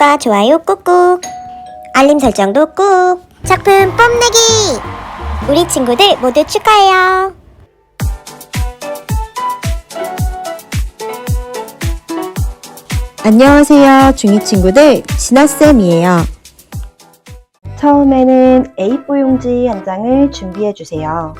구독과 좋아요 꾹꾹 알림 설정도 꾹 작품 뽐내기 우리 친구들 모두 축하해요 안녕하세요, 중2 친구들. 진아쌤이에요. 처음에는 A4 용지 한 장을 준비해 주세요.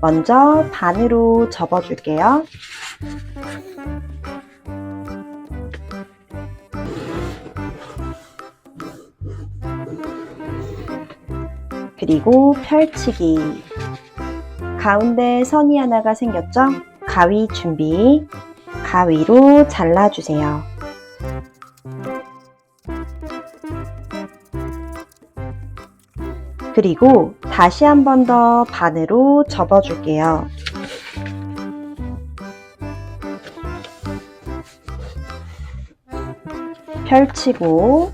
먼저 반으로 접어 줄게요. 그리고 펼치기. 가운데 선이 하나가 생겼죠? 가위 준비. 가위로 잘라주세요. 그리고 다시 한 번 더 반으로 접어줄게요. 펼치고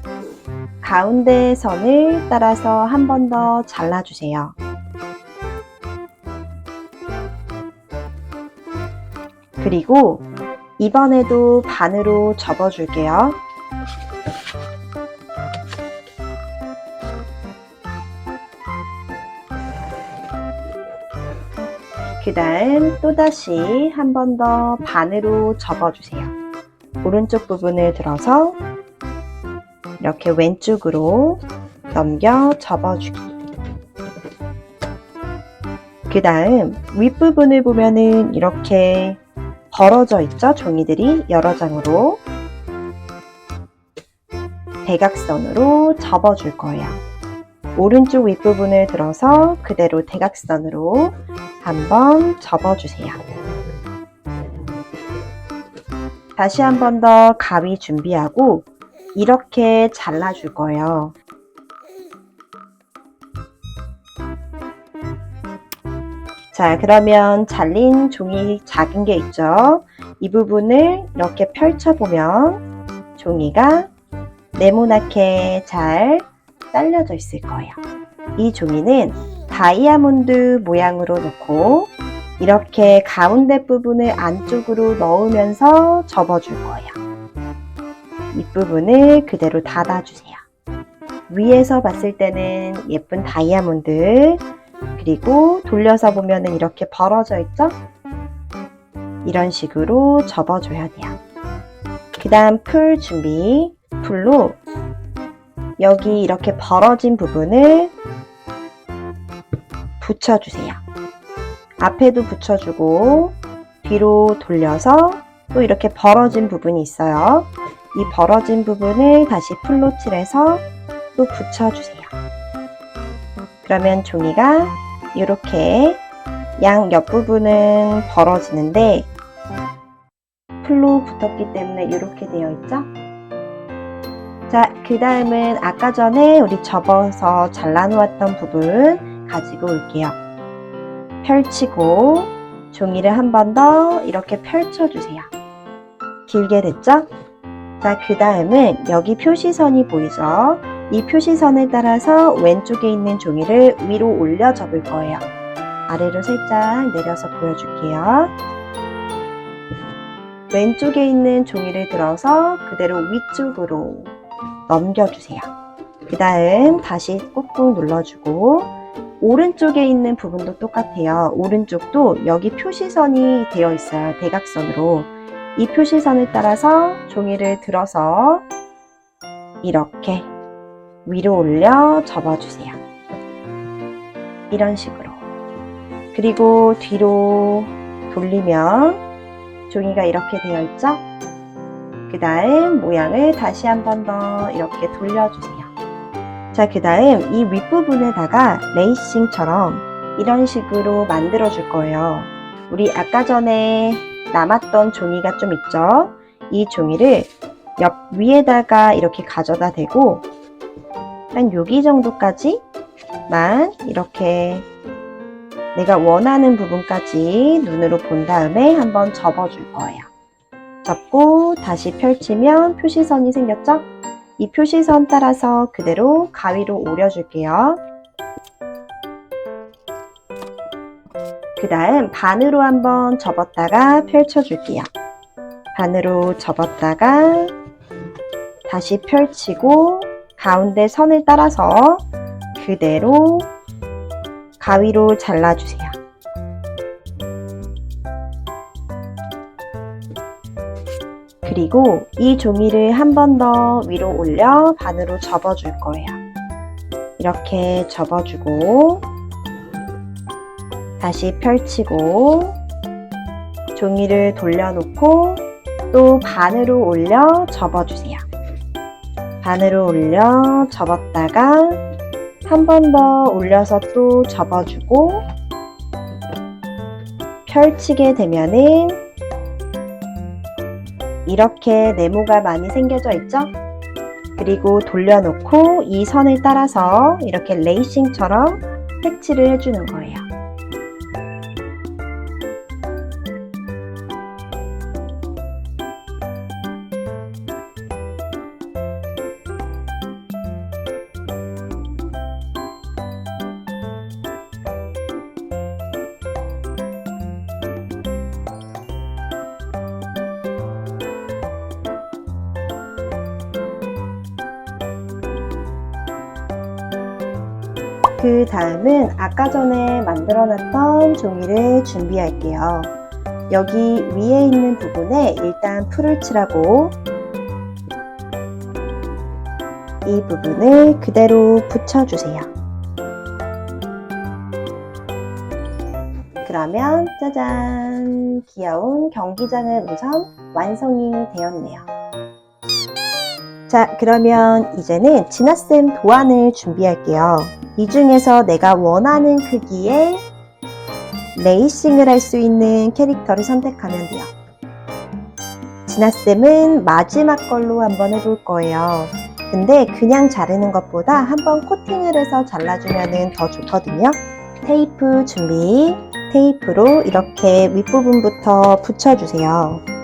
가운데 선을 따라서 한 번 더 잘라주세요. 그리고 이번에도 반으로 접어줄게요. 그 다음 또다시 한 번 더 반으로 접어주세요. 오른쪽 부분을 들어서 이렇게 왼쪽으로 넘겨 접어주기. 그 다음 윗부분을 보면은 이렇게 벌어져 있죠? 종이들이 여러 장으로 대각선으로 접어줄 거예요. 오른쪽 윗부분을 들어서 그대로 대각선으로 한번 접어주세요. 다시 한 번 더 가위 준비하고 이렇게 잘라줄 거예요. 자, 그러면 잘린 종이 작은 게 있죠? 이 부분을 이렇게 펼쳐보면 종이가 네모나게 잘 잘려져 있을 거예요. 이 종이는 다이아몬드 모양으로 놓고 이렇게 가운데 부분을 안쪽으로 넣으면서 접어줄 거예요. 윗부분을 그대로 닫아주세요. 위에서 봤을 때는 예쁜 다이아몬드 그리고 돌려서 보면은 이렇게 벌어져 있죠? 이런 식으로 접어줘야 돼요. 그 다음 풀 준비. 풀로 여기 이렇게 벌어진 부분을 붙여주세요. 앞에도 붙여주고 뒤로 돌려서 또 이렇게 벌어진 부분이 있어요. 이 벌어진 부분을 다시 풀로 칠해서 또 붙여주세요. 그러면 종이가 이렇게 양 옆부분은 벌어지는데 풀로 붙었기 때문에 이렇게 되어 있죠? 자, 그 다음은 아까 전에 우리 접어서 잘라놓았던 부분 가지고 올게요. 펼치고 종이를 한 번 더 이렇게 펼쳐주세요. 길게 됐죠? 자, 그 다음은 여기 표시선이 보이죠? 이 표시선에 따라서 왼쪽에 있는 종이를 위로 올려 접을 거예요. 아래로 살짝 내려서 보여줄게요. 왼쪽에 있는 종이를 들어서 그대로 위쪽으로 넘겨주세요. 그 다음 다시 꾹꾹 눌러주고 오른쪽에 있는 부분도 똑같아요. 오른쪽도 여기 표시선이 되어 있어요. 대각선으로. 이 표시선을 따라서 종이를 들어서 이렇게 위로 올려 접어주세요. 이런 식으로. 그리고 뒤로 돌리면 종이가 이렇게 되어 있죠? 그 다음 모양을 다시 한 번 더 이렇게 돌려주세요. 자, 그 다음 이 윗부분에다가 레이싱처럼 이런 식으로 만들어 줄 거예요. 우리 아까 전에 남았던 종이가 좀 있죠? 이 종이를 옆 위에다가 이렇게 가져다 대고 한 여기 정도까지만 이렇게 내가 원하는 부분까지 눈으로 본 다음에 한번 접어줄 거예요. 접고 다시 펼치면 표시선이 생겼죠? 이 표시선 따라서 그대로 가위로 오려줄게요. 그 다음 반으로 한번 접었다가 펼쳐줄게요. 반으로 접었다가 다시 펼치고 가운데 선을 따라서 그대로 가위로 잘라주세요. 그리고 이 종이를 한 번 더 위로 올려 반으로 접어줄 거예요. 이렇게 접어주고 다시 펼치고 종이를 돌려놓고 또 반으로 올려 접어주세요. 반으로 올려 접었다가 한 번 더 올려서 또 접어주고 펼치게 되면은 이렇게 네모가 많이 생겨져 있죠? 그리고 돌려놓고 이 선을 따라서 이렇게 레이싱처럼 색칠을 해주는 거예요. 그 다음은 아까 전에 만들어 놨던 종이를 준비할게요. 여기 위에 있는 부분에 일단 풀을 칠하고 이 부분을 그대로 붙여주세요. 그러면 짜잔! 귀여운 경기장은 우선 완성이 되었네요. 자, 그러면 이제는 진화쌤 도안을 준비할게요. 이 중에서 내가 원하는 크기의 레이싱을 할 수 있는 캐릭터를 선택하면 돼요. 진아쌤은 마지막 걸로 한번 해볼 거예요. 근데 그냥 자르는 것보다 한번 코팅을 해서 잘라주면 더 좋거든요. 테이프 준비. 테이프로 이렇게 윗부분부터 붙여주세요.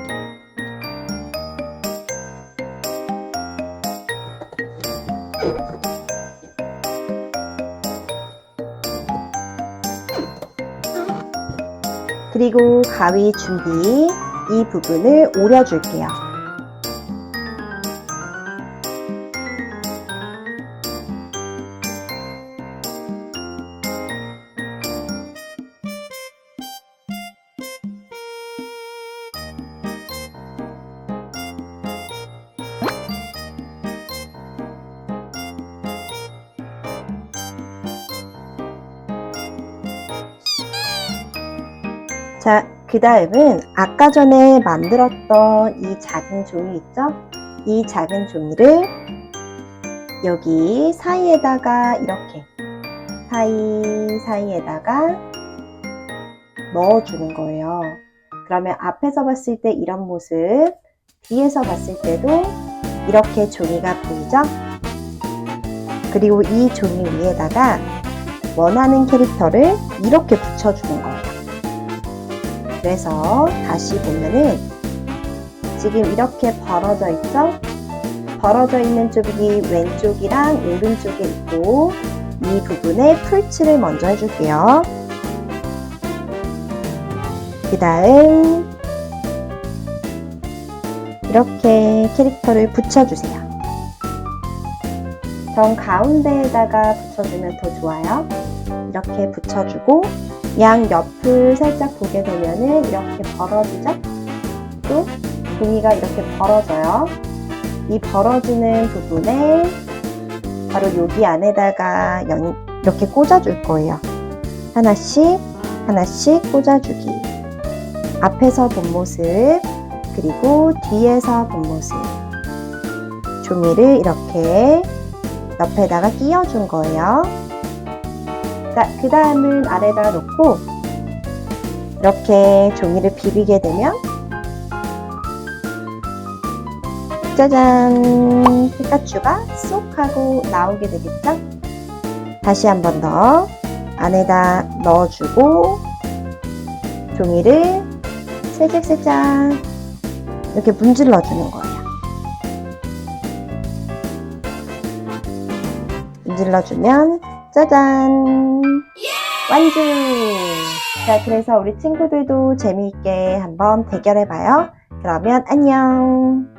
그리고 가위 준비. 이 부분을 오려줄게요. 자, 그 다음은 아까 전에 만들었던 이 작은 종이 있죠? 이 작은 종이를 여기 사이에다가 이렇게 사이 사이에다가 넣어주는 거예요. 그러면 앞에서 봤을 때 이런 모습, 뒤에서 봤을 때도 이렇게 종이가 보이죠? 그리고 이 종이 위에다가 원하는 캐릭터를 이렇게 붙여주는 거예요. 그래서 다시 보면은 지금 이렇게 벌어져 있죠? 벌어져 있는 쪽이 왼쪽이랑 오른쪽에 있고 이 부분에 풀칠을 먼저 해줄게요. 그 다음 이렇게 캐릭터를 붙여주세요. 정 가운데에다가 붙여주면 더 좋아요. 이렇게 붙여주고 양 옆을 살짝 보게 되면은 이렇게 벌어지죠? 또 종이가 이렇게 벌어져요. 이 벌어지는 부분에 바로 여기 안에다가 연, 이렇게 꽂아줄 거예요. 하나씩 하나씩 꽂아주기. 앞에서 본 모습 그리고 뒤에서 본 모습. 종이를 이렇게 옆에다가 끼워준 거예요. 자, 그 다음은 아래다 놓고 이렇게 종이를 비비게 되면 짜잔! 피카츄가 쏙 하고 나오게 되겠죠? 다시 한 번 더 안에다 넣어주고 종이를 살짝살짝 이렇게 문질러 주는 거예요. 문질러 주면 짜잔! 완주! 자, 그래서 우리 친구들도 재미있게 한번 대결해봐요. 그러면 안녕!